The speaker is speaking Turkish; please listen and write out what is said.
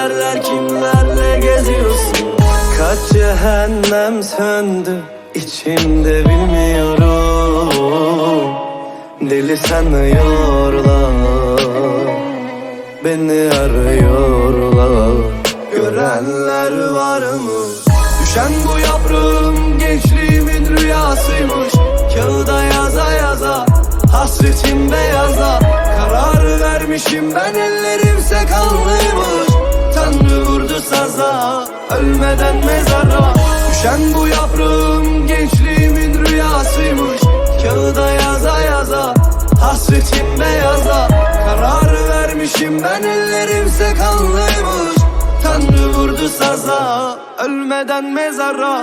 ederler kimlerle geziyorsun? Kaç cehennem söndü içimde bilmiyorum. Deli sanıyorlar Beni arıyorlar. Görenler var mı? Düşen bu yaprağım gençliğimin rüyasıymış. Kağıda yaza yaza Hasretim beyaza Karar vermişim ben ellerimse kanlıymış Tanrı vurdu saza? Ölmeden mezara? Düşen bu yaprağım gençliğimin rüyasıymış. Kağıda yaza yaza Hasretim beyaza. Karar vermişim ben ellerimse kanlıymış Tanrı vurdu saza Ölmeden mezara